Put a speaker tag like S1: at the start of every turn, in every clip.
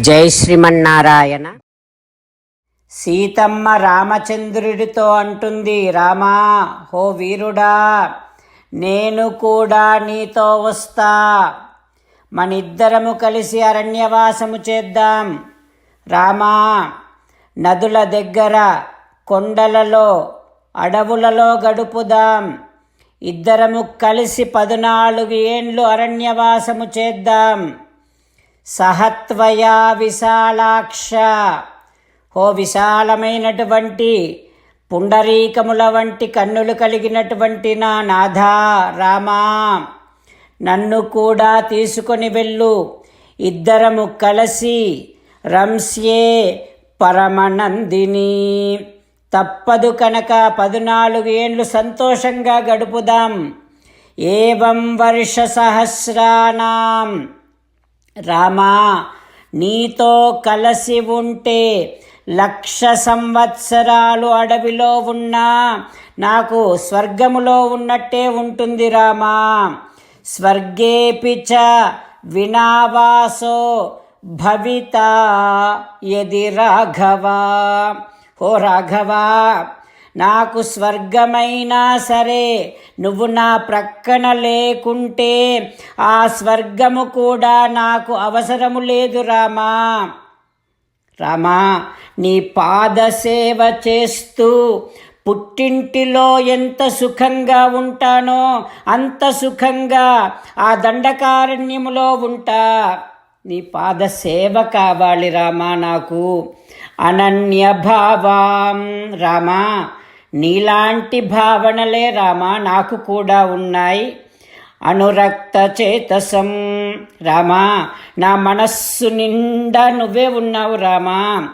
S1: జై శ్రీమన్నారాయణ. సీతమ్మ రామచంద్రుడితో అంటుంది రామా హో వీరుడా నేను కూడా నీతో వస్తా. మనిద్దరము కలిసి అరణ్యవాసము చేద్దాం. రామా నదుల దగ్గర కొండలలో అడవులలో గడుపుదాం. ఇద్దరము కలిసి పదునాలుగు ఏండ్లు అరణ్యవాసము చేద్దాం. సహత్వయా విశాలాక్ష. ఓ విశాలమైనటువంటి పుండరీకముల వంటి కన్నులు కలిగినటువంటి నా నాథా రామా నన్ను కూడా తీసుకొని వెళ్ళు. ఇద్దరము కలిసి రంస్యే పరమనందిని. తప్పదు కనుక పదునాలుగు ఏండ్లు సంతోషంగా గడుపుదాం. ఏవం వర్ష సహస్రానాం. రామా నీతో కలసి ఉంటే లక్ష సంవత్సరాలు అడవిలో ఉన్నా నాకు స్వర్గములో ఉన్నట్టే ఉంటుంది రామా. స్వర్గేపి చ వినావాసో భవిత యది రాఘవా. ఓ రాఘవా నాకు స్వర్గమైనా సరే నువ్వు నా ప్రక్కన లేకుంటే ఆ స్వర్గము కూడా నాకు అవసరము లేదు రామా. రామా నీ పాదసేవ చేస్తూ పుట్టింటిలో ఎంత సుఖంగా ఉంటానో అంత సుఖంగా ఆ దండకారణ్యములో ఉంటా. నీ పాద సేవ కావాలి రామా నాకు. అనన్య భావం రామా నీలాంటి భావనలే రామా నాకు కూడా ఉన్నాయి. అనురక్త చేతసం. రామా నా మనస్సు నిండా నువ్వే ఉన్నావు రామా.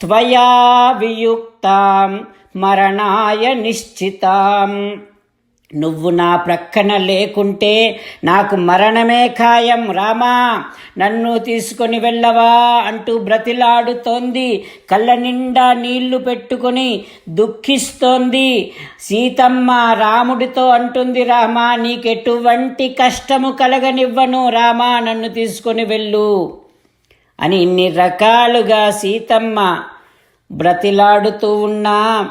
S1: త్వయా వియుక్తాం మరణాయ నిశ్చితాం. నువ్వు నా ప్రక్కన లేకుంటే నాకు మరణమే ఖాయం రామా. నన్ను తీసుకొని వెళ్ళవా అంటూ బ్రతిలాడుతోంది. కళ్ళ నిండా నీళ్ళు పెట్టుకొని దుఃఖిస్తోంది. సీతమ్మ రాముడితో అంటుంది రామా నీకెటువంటి కష్టము కలగనివ్వను రామా నన్ను తీసుకొని వెళ్ళు అని ఇన్ని రకాలుగా సీతమ్మ బ్రతిలాడుతూ ఉన్నా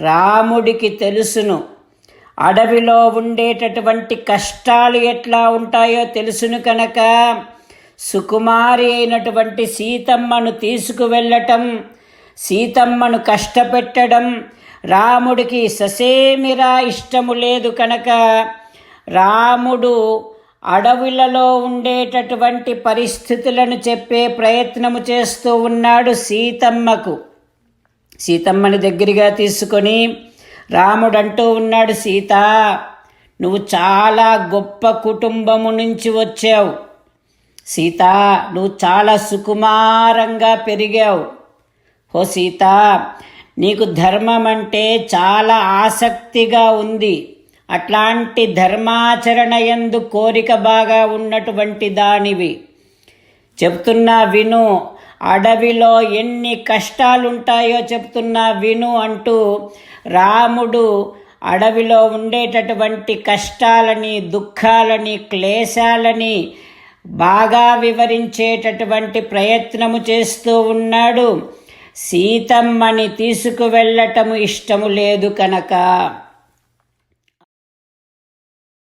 S1: రాముడికి తెలుసును. అడవిలో ఉండేటటువంటి కష్టాలు ఎట్లా ఉంటాయో తెలుసును కనుక సుకుమారి అయినటువంటి సీతమ్మను తీసుకువెళ్ళటం సీతమ్మను కష్టపెట్టడం రాముడికి ససేమిరా ఇష్టము లేదు కనుక రాముడు అడవులలో ఉండేటటువంటి పరిస్థితులను చెప్పే ప్రయత్నము చేస్తూ ఉన్నాడు సీతమ్మకు. సీతమ్మని దగ్గరగా తీసుకొని రాముడంటూ ఉన్నాడు సీత నువ్వు చాలా గొప్ప కుటుంబము నుంచి వచ్చావు. సీత నువ్వు చాలా సుకుమారంగా పెరిగావు. ఓ సీత నీకు ధర్మం అంటే చాలా ఆసక్తిగా ఉంది. అట్లాంటి ధర్మాచరణ ఎందు కోరిక బాగా ఉన్నటువంటి దానివి. చెప్తున్నా విను అడవిలో ఎన్ని కష్టాలుంటాయో చెప్తున్నా విను అంటూ రాముడు అడవిలో ఉండేటటువంటి కష్టాలని దుఃఖాలని క్లేశాలని బాగా వివరించేటటువంటి ప్రయత్నము చేస్తూ ఉన్నాడు. సీతమ్మని తీసుకువెళ్ళటము ఇష్టము లేదు కనుక.